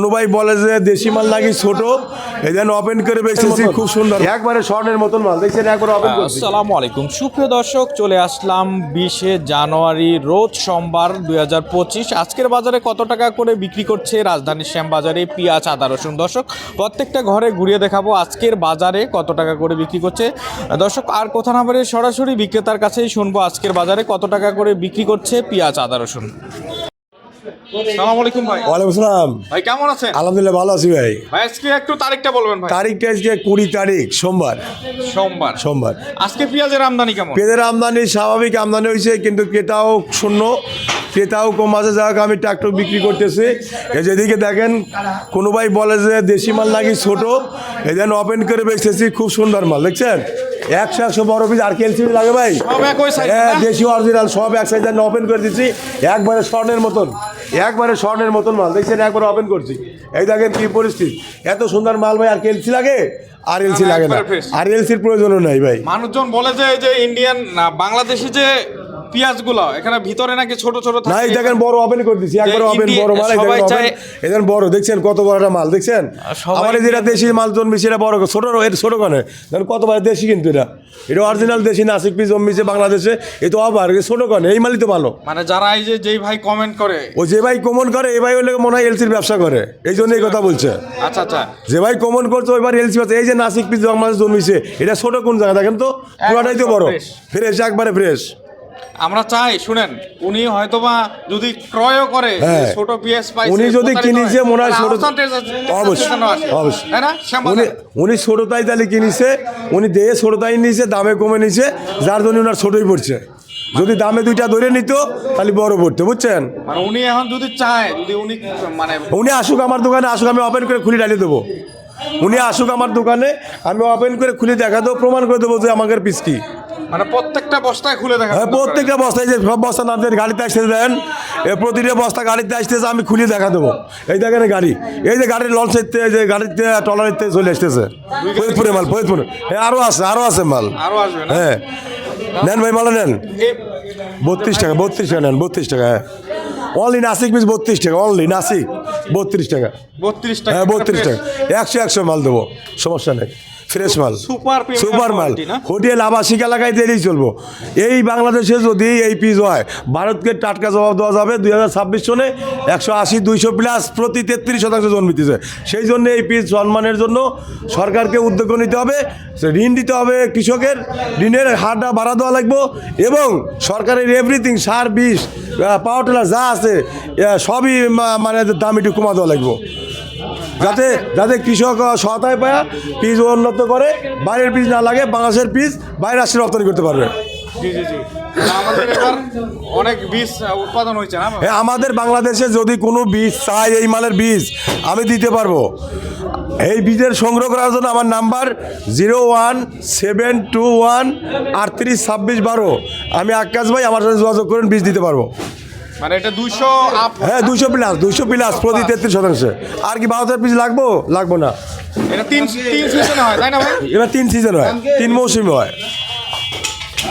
কোনো ভাই বলে যে দেশি মাল নাকি ছোট এই যেন ওপেন করে খুব সুন্দর। একবারে স্বর্ণের মতন মাল দেখছেন? একবার ওপেন করছি আসসালামু আলাইকুম। সুপ্রিয় দর্শক চলে আসলাম বিশে জানুয়ারি রোজ সোমবার দুই হাজার পঁচিশ। আজকের বাজারে কত টাকা করে বিক্রি করছে রাজধানীর শ্যাম বাজারে পেঁয়াজ আদা রসুন? দর্শক প্রত্যেকটা ঘরে ঘুরিয়ে দেখাবো আজকের বাজারে কত টাকা করে বিক্রি করছে। দর্শক আর কোথা না বলে সরাসরি বিক্রেতার কাছেই শুনব আজকের বাজারে কত টাকা করে বিক্রি করছে পেঁয়াজ আদা রসুন। সালাম আলাইকুম ভাই। ওয়ালাইকুম আসসালাম ভাই কেমন আছেন? আলহামদুলিল্লাহ ভালো আছি ভাই। ভাই আজকে একটু তারিখটা বলবেন ভাই। তারিখটা আজকে কুড়ি তারিখ সোমবার। সোমবার। সোমবার। আজকে পেঁয়াজের আমদানি কেমন? পেঁদের আমদানি স্বাভাবিক আমদানি হয়েছে কিন্তু ক্রেতাও শূন্য। ক্রেতাও কম আছে যাক আমি ট্রাক্টর বিক্রি করতেছি। এই যেদিকে দেখেন কোনো ভাই বলে যে দেশি মাল নাকি ছোট। এই যেন ওপেন করে বেচতেছি খুব সুন্দর মাল দেখছেন? একশো একশো বড় পিস আর কেলসি লাগে ভাই। হ্যাঁ দেশি অরিজিনাল সব এক সাইজ ওপেন করে দিচ্ছি একবারে স্বর্ণের মতন। একবারে স্বর্ণের মতন মাল। দেখছেন একবার ওপেন করছি। এই দেখেন কি পরিস্থিতি। এত সুন্দর মাল ভাই আর কেলসি লাগে? আর এলসি লাগে না। আর এলসির প্রয়োজনও নাই ভাই। মানুষজন বলে যে এই যে ইন্ডিয়ান বাংলাদেশি যে পেঁয়াজগুলো এখানে ভিতরে নাকি ছোট ছোট না এই দেখেন বড় ওপেন করে দিচ্ছি একবার ওপেন বড় মাল সবাই চায়- open। বড় দেখছেন কত বড় একটা মাল দেখছেন? আমার যেটা দেশি মাল জন্মিছে এটা বড় ছোট এর ছোট কানে। দেখেন কত বড় দেশি কিন্তু এটা। এটা অরিজিনাল দেশি নাসিক পিস জন্মিছে বাংলাদেশে এ তো আবার ছোট কানে এই মালই তো ভালো। মানে যারা এই যে যেই ভাই কমেন্ট করে। ও যে ভাই কমন করে এই ভাই হলে মনে হয় এলসির ব্যবসা করে। এই জন্য এই কথা বলছে। আচ্ছা আচ্ছা। যে ভাই কমন করছে ওইবার এলসি এই যে নাসিক পিস বাংলাদেশ জন্মিছে এটা ছোট কোন জায়গা? দেখেন তো পুরাটাই তো বড়। ফ্রেশ একবারে ফ্রেশ আমরা চাই শুনেন উনি হয়তোবা যদি ক্রয়ও করে হ্যাঁ। ছোট পেঁয়াজ পাইছে উনি যদি কিনেছে মনে হয় ছোট অবশ্যই। অবশ্যই। তাই না? উনি উনি ছোট তাই তাহলে কিনেছে উনি দেহে ছোট তাই নিয়েছে দামে কমে নিছে যার জন্য ওনার ছোটই পড়ছে। যদি দামে দুইটা ধরে নিত তাহলে বড় পড়তো বুঝছেন? মানে উনি এখন যদি চায় যদি উনি মানে উনি আসুক আমার দোকানে আসুক আমি ওপেন করে খুলে ডালিয়ে দেবো। উনি আসুক আমার দোকানে আমি ওপেন করে খুলে দেখা দেবো প্রমাণ করে দেবো যে আমাদের পিস কি। মানে প্রত্যেকটা বস্তায় খুলে দেখা হ্যাঁ প্রত্যেকটা বস্তায় যে সব বস্তা আপনাদের গাড়িতে আসতে দেন এ প্রতিটা বস্তা গাড়িতে আসতেছে আমি খুলে দেখা দেবো। এই দেখেন গাড়ি। এই যে গাড়ির লঞ্চের এই যে গাড়িতে টলারিতে চলে আসতেছে। ফরিদপুরে মাল ফরিদপুরে। হ্যাঁ আরও আছে আরও আছে মাল। আরও আসবে হ্যাঁ। নেন ভাই মাল নেন। বত্রিশ টাকা বত্রিশ টাকা নেন বত্রিশ টাকা হ্যাঁ। অনলি নাসিক পিস বত্রিশ টাকা অনলি নাসিক বত্রিশ টাকা। বত্রিশ টাকা হ্যাঁ বত্রিশ টাকা। একশো একশো মাল দেবো সমস্যা নেই। ফ্রেশ মাল। সুপার সুপার মাল? হোটেল আবাসিক এলাকায় দিলেই চলবো। এই বাংলাদেশে যদি এই পিস হয় ভারতকে টাটকা জবাব দেওয়া যাবে দুই হাজার ছাব্বিশ সনে একশো আশি দুইশো প্লাস প্রতি তেত্রিশ শতাংশ জন্ম জন্মিতেছে সেই জন্য এই পিস সম্মানের জন্য সরকারকে উদ্যোগ নিতে হবে ঋণ দিতে হবে কৃষকের। ঋণের হারটা বাড়া দেওয়া লাগবে এবং সরকারের এভরিথিং সার বিষ পাওয়ার টেলার যা আছে সবই মানে দাম একটু কমা দেওয়া লাগবে। যাতে যাতে কৃষক আহ, সহায়তায় পায় পিস উন্নত করে বাইরের পিস না লাগে বাংলাদেশের পিস বাইরে আসলে রপ্তানি করতে পারবে। হ্যাঁ আমাদের বাংলাদেশে যদি কোনো বীজ চাই এই মালের বীজ আমি দিতে পারব। এই বীজের সংগ্রহ করার জন্য আমার number zero one seven two one আটত্রিশ ছাব্বিশ বারো। আমি আকাশ ভাই আমার সাথে যোগাযোগ করেন বীজ দিতে পারব। মানে এটা আপ হ্যাঁ দুশো প্লাস দুশো প্লাস প্রতি তেত্রিশ শতাংশ। আর কি ভারতের বীজ লাগবো? লাগবো না। এটা তিন তিন সিজনে হয় তাই না ভাই? এবার তিন সিজন হয় তিন মৌসুমি হয়।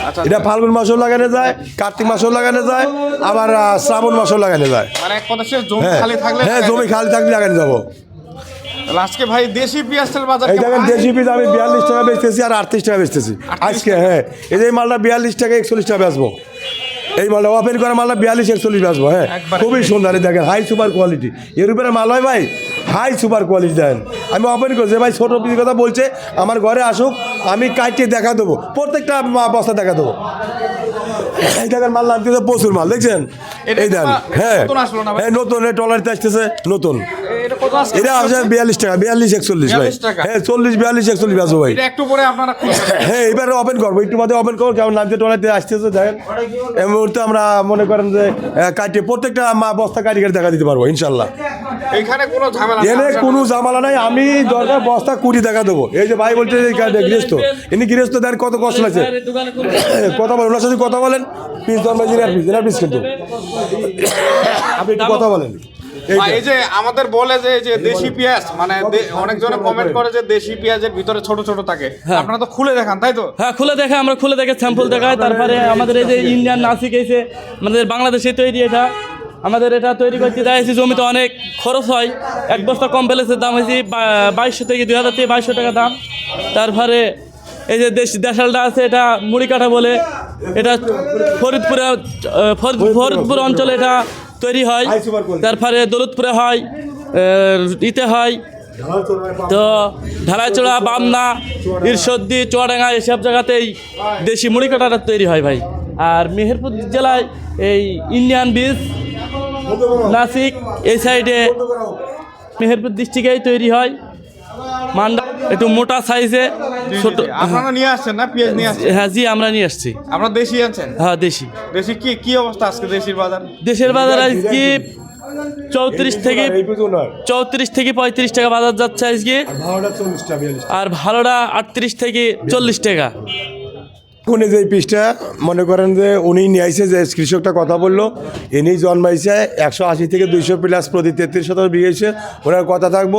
আচ্ছা এটা ফাল্গুন মাসেও লাগানো যায় কার্তিক মাসেও লাগানো যায় আবার শ্রাবণ মাসেও লাগানো যায়। মানে এক কথা জমি হ্যাঁ। খালি থাকলে হ্যাঁ জমি খালি থাকলে লাগানো যাব। আজকে ভাই দেশি পেঁয়াজের বাজার এই দেখেন দেশি পিস আমি বিয়াল্লিশ টাকা বেচতেছি আর আটত্রিশ টাকা বেচতেছি। আজকে হ্যাঁ এই যে মালটা বিয়াল্লিশ টাকা একচল্লিশ টাকা বেচবো। এই মালটা ওপেন করা মালটা বিয়াল্লিশ একচল্লিশ বেচবো হ্যাঁ। খুবই সুন্দর এই দেখেন হাই সুপার কোয়ালিটি এর উপরে মাল হয় ভাই হাই সুপার কোয়ালিটি দেন আমি ওপেন করছি ভাই ছোট পিস কথা বলছে আমার ঘরে আসুক আমি কাটিয়ে দেখা দেবো প্রত্যেকটা অবস্থা বস্তা দেখা দেবো। এই দেখেন মাল নামতেছে প্রচুর মাল দেখছেন? এই দেন হ্যাঁ। নতুন আসলো হ্যাঁ নতুন এই টলারিতে আসতেছে নতুন। এটা কত আসছে? বিয়াল্লিশ টাকা বিয়াল্লিশ একচল্লিশ ভাই। হ্যাঁ চল্লিশ বিয়াল্লিশ একচল্লিশ বেচবো ভাই। একটু পরে আপনারা হ্যাঁ এবারে ওপেন করব একটু বাদে ওপেন করব কেমন নামতে টলাইতে আসতেছে দেখেন। এই মুহূর্তে আমরা মনে করেন যে কাটিয়ে প্রত্যেকটা মা বস্তা কাটি কাটি দেখা দিতে পারব ইনশাল্লাহ। এইখানে কোনো ঝামেলা এনে কোনো জামালা নাই আমি দরকার বস্তা কুড়ি টাকা দেবো। এই যে ভাই বলছে গৃহস্থ ইনি গৃহস্থ দেন কত কষ্ট লাগছে। কথা বলেন ওনার সাথে কথা বলেন। পিস ধর্ম জিনার পিস জিনার পিস কিন্তু। আপনি একটু কথা বলেন। এই যে- আমাদের বলে যে এই যে দেশি পেঁয়াজ মানে দে- অনেকজনে কমেন্ট করে যে দেশি পেঁয়াজের ভিতরে ছোট ছোট থাকে। আপনারা তো খুলে দেখান তাই তো? হ্যাঁ খুলে দেখে আমরা খুলে দেখে স্যাম্পল দেখাই তারপরে আমাদের এই যে ইন্ডিয়ান নাসিক এসে আমাদের বাংলাদেশে তৈরি এটা। আমাদের এটা তৈরি করতে যাইছি জমিতে অনেক খরচ হয়। এক বস্তা কম প্যালেসের দাম হয়েছে বাইশশো থেকে দুই হাজার থেকে বাইশশো টাকা দাম। তারপরে এই যে দেশ দেশালটা আছে এটা মুড়ি কাঠা বলে। এটা ফরিদপুরে ফরিদপুর অঞ্চলে এটা তৈরি হয়। তারপরে দৌলতপুরে হয় ইতে হয়। তো ঢালাইচড়া, বামনা, ইরসদ্দি, চুয়াডাঙ্গা এসব জায়গাতেই দেশি মুড়ি কাটাটা তৈরি হয় ভাই। আর মেহেরপুর জেলায় এই ইন্ডিয়ান বীজ, নাসিক, এই সাইডে মেহেরপুর ডিস্ট্রিক্টেই তৈরি হয়। মান্ডা একটু মোটা সাইজে ছোট আপনারা নিয়ে আসছেন না? পেঁয়াজ নিয়ে আসছেন? হ্যাঁ জি আমরা নিয়ে আসছি। আপনারা দেশি আনছেন? হ্যাঁ দেশি। দেশি কি কি অবস্থা আজকে দেশির বাজার? দেশের বাজার আজকে চৌত্রিশ থেকে চৌত্রিশ থেকে পঁয়ত্রিশ টাকা বাজার যাচ্ছে আজকে। আর ভালোটা আটত্রিশ থেকে চল্লিশ টাকা। উনি যে পিসটা মনে করেন যে উনি নিয়ে আইসে যে কৃষকটা কথা বলল ইনি জন্মাইছে একশো আশি থেকে দুইশো প্লাস প্রতি তেত্রিশ শতাংশ বিঘেছে ওনার কথা থাকব।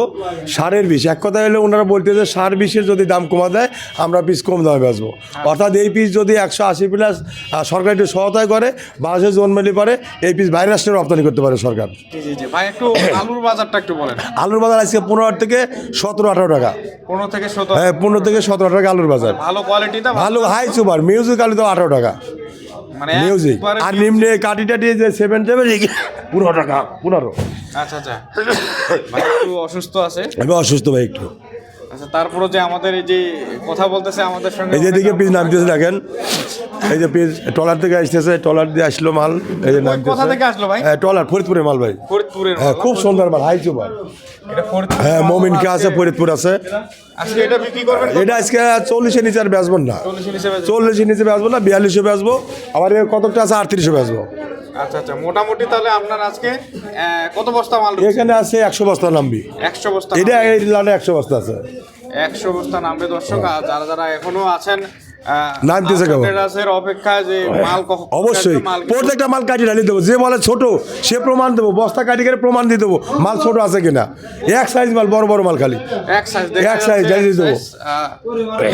সারের বিষ এক কথা হলে ওনারা বলতে যে সার বিষের যদি দাম কমা দেয় আমরা পিস কম দামে বেচবো। অর্থাৎ এই পিস যদি একশো আশি প্লাস সরকার একটু সহায়তা করে বাংলাদেশে জন্মালি পারে এই পিস বাইরে রাষ্ট্রে রপ্তানি করতে পারে সরকার। আলুর বাজারটা একটু বলেন। আলুর বাজার আজকে পনেরো থেকে সতেরো আঠারো টাকা। পনেরো থেকে সতেরো। হ্যাঁ পনেরো থেকে সতেরো টাকা আলুর বাজার। ভালো কোয়ালিটি ভালো। হাই সুপার মিউজিক আলু তো আঠারো টাকা। মানে মিউজিক একবারে আর নিম্নে কাটি টাটি যে সেভেন সেভেন পনেরো টাকা পনেরো। আচ্ছা আচ্ছা। ভাই অসুস্থ আছে? আমি অসুস্থ ভাই একটু। আচ্ছা তারপরে যে আমাদের এই যে কথা বলতেছে আমাদের সঙ্গে এই যে দিকে পিস নামতেছে দেখেন। এই যে পিস ট্রলার থেকে আসতেছে ট্রলার দিয়ে আসলো মাল এই যে নামতেছে। কোথা থেকে আসলো ভাই? হ্যাঁ ট্রলার ফরিদপুরের মাল ভাই। ফরিদপুরের হ্যাঁ। খুব সুন্দর মাল হাই সুপার হ্যাঁ মমিনকে আছে। ফরিদপুর আছে। আজকে এটা বিক্রি করবেন এটা আজকে চল্লিশের নিচে আর বেচবো না। চল্লিশের নিচে বেচবো। না বিয়াল্লিশে বেচবো। আবার এর কতকটা আছে আটত্রিশে বেচবো। আচ্ছা আচ্ছা মোটামুটি তাহলে আপনার আজকে কত বস্তা মাল এখানে আছে একশো বস্তা নামবি। একশো বস্তা এটা এই লানে একশো বস্তা আছে। একশো বস্তা নামবে দর্শক আর যারা যারা এখনও আছেন নামতেছে কেবল। আপনাদের যে মাল অবশ্যই। প্রত্যেকটা মাল কাটি ঢালি দেবো। যে বলে ছোট সে প্রমাণ দেবো। বস্তা কাটি করে প্রমাণ দিয়ে দেবো মাল ছোট আছে কিনা। এক সাইজ মাল বড় বড় মাল খালি। এক সাইজ এক size, জ্বালিয়ে দেবো।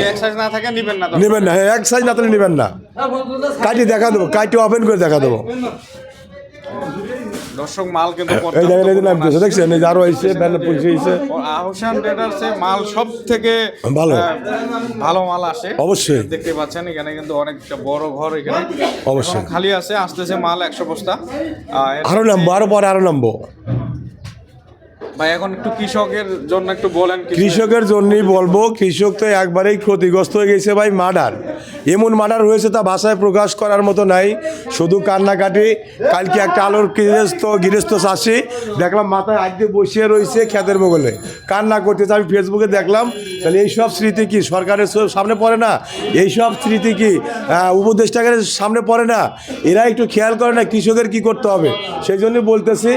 এক সাইজ না থাকে নিবেন না নেবেন না হ্যাঁ এক সাইজ না নেবেন না। কাটি দেখা দেবো কাটি ওপেন করে দেখা দেবো। দর্শক মাল কিন্তু এই দেখেন এই নামতেছে দেখছেন এই আরও এসে ব্যানার পুলিশে এসে আহসান ট্রেডার্সে মাল সব থেকে ভালো। ভালো মাল আসে অবশ্যই। দেখতে পাচ্ছেন এখানে কিন্তু অনেকটা বড় ঘর এখানে অবশ্যই। খালি আছে আসতেছে মাল একশো বস্তা আরও নামবো আরও পরে আরও নামবো ভাই এখন একটু কৃষকের জন্য একটু বলেন কৃষকের জন্যই বলব কৃষক তো একবারেই ক্ষতিগ্রস্ত হয়ে গেছে ভাই মার্ডার। এমন মার্ডার হয়েছে তা ভাষায় প্রকাশ করার মতো নাই। শুধু কান্নাকাটি কালকে একটা আলোর গৃহস্থ গৃহস্থ চাষি দেখলাম মাথায় হাত দিয়ে বসিয়ে রয়েছে খেতের বগলে। কান্না করতেছে আমি ফেসবুকে দেখলাম তাহলে এইসব স্মৃতি কি সরকারের সামনে পড়ে না? এইসব স্মৃতি কি আহ, উপদেষ্টাকের সামনে পড়ে না? এরা একটু খেয়াল করে না কৃষকের কি করতে হবে। সেই জন্য বলতেছি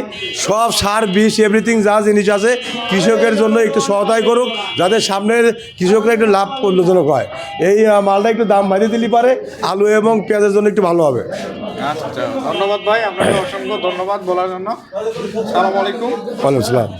সব সার বিষ এভরিথিং যা জিনিস আছে কৃষকের জন্য একটু সহায়তায় করুক যাতে সামনের কৃষকরা একটু লাভ করলজনক হয়। এই মালটা একটু দাম বাড়িয়ে দিলে পারে আলু এবং পেঁয়াজের জন্য একটু ভালো হবে। আচ্ছা আচ্ছা। ধন্যবাদ ভাই আপনাকে অসংখ্য ধন্যবাদ বলার জন্য। সালাম আলাইকুম। ওয়ালাইকুম আসসালাম